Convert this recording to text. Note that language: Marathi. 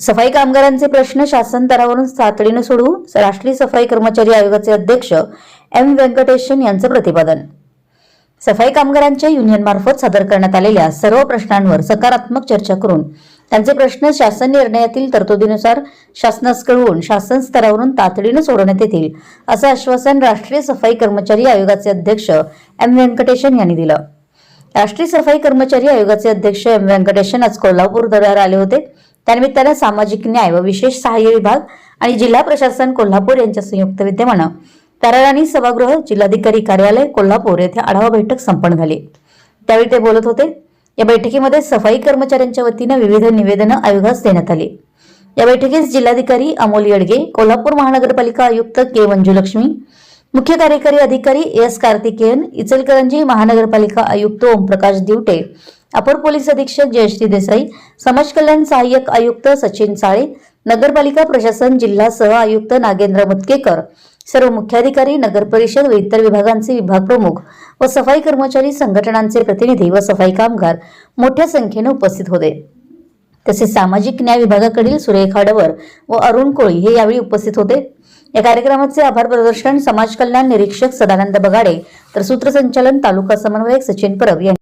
सफाई कामगारांचे प्रश्न शासन स्तरावरून तातडीनं सोडवू राष्ट्रीय सफाई कर्मचारी आयोगाचे अध्यक्ष एम व्यंकटेशन यांचं प्रतिपादन. सफाई कामगारांच्या युनियनमार्फत सादर करण्यात आलेल्या सर्व प्रश्नांवर सकारात्मक चर्चा करून त्यांचे प्रश्न शासन निर्णयातील तरतुदीनुसार शासनास कळवून शासन स्तरावरून तातडीनं सोडवण्यात येतील असं आश्वासन राष्ट्रीय सफाई कर्मचारी आयोगाचे अध्यक्ष एम व्यंकटेशन यांनी दिलं. राष्ट्रीय सफाई कर्मचारी आयोगाचे अध्यक्ष एम व्यंकटेशन आज कोल्हापूर दौऱ्यावर आले होते. त्यानिमित्तानं सामाजिक न्याय व विशेष सहाय्य विभाग आणि जिल्हा प्रशासन कोल्हापूर यांच्या संयुक्त विद्यमानं तराराणी सभागृह जिल्हाधिकारी कार्यालय कोल्हापूर येथे आढावा बैठक संपन्न झाली. त्यावेळी ते बोलत होते या बैठकीमध्ये सफाई कर्मचाऱ्यांच्या वतीनं विविध निवेदनं आयोगास देण्यात आली. या बैठकीस जिल्हाधिकारी अमोल येडगे कोल्हापूर महानगरपालिका आयुक्त के मंजुलक्ष्मी मुख्य कार्यकारी अधिकारी एस कार्तिकेयन इचलकरंजी महानगरपालिका आयुक्त ओमप्रकाश दिवटे अपर पोलीस अधीक्षक जयश्री देसाई समाज कल्याण सहाय्यक आयुक्त सचिन साळे नगरपालिका प्रशासन जिल्हा सह आयुक्त नागेंद्र मुतकेकर सर्व मुख्याधिकारी नगर परिषद व इतर विभागांचे विभाग प्रमुख व सफाई कर्मचारी संघटनांचे प्रतिनिधी व सफाई कामगार मोठ्या संख्येने उपस्थित होते. तसेच सामाजिक न्याय विभागाकडील सुरेखा डवर व अरुण कोळी हे यावेळी उपस्थित होते. या कार्यक्रमाचे आभार प्रदर्शन समाज कल्याण निरीक्षक सदानंद बगाडे तर सूत्रसंचालन तालुका समन्वयक सचिन परब यांनी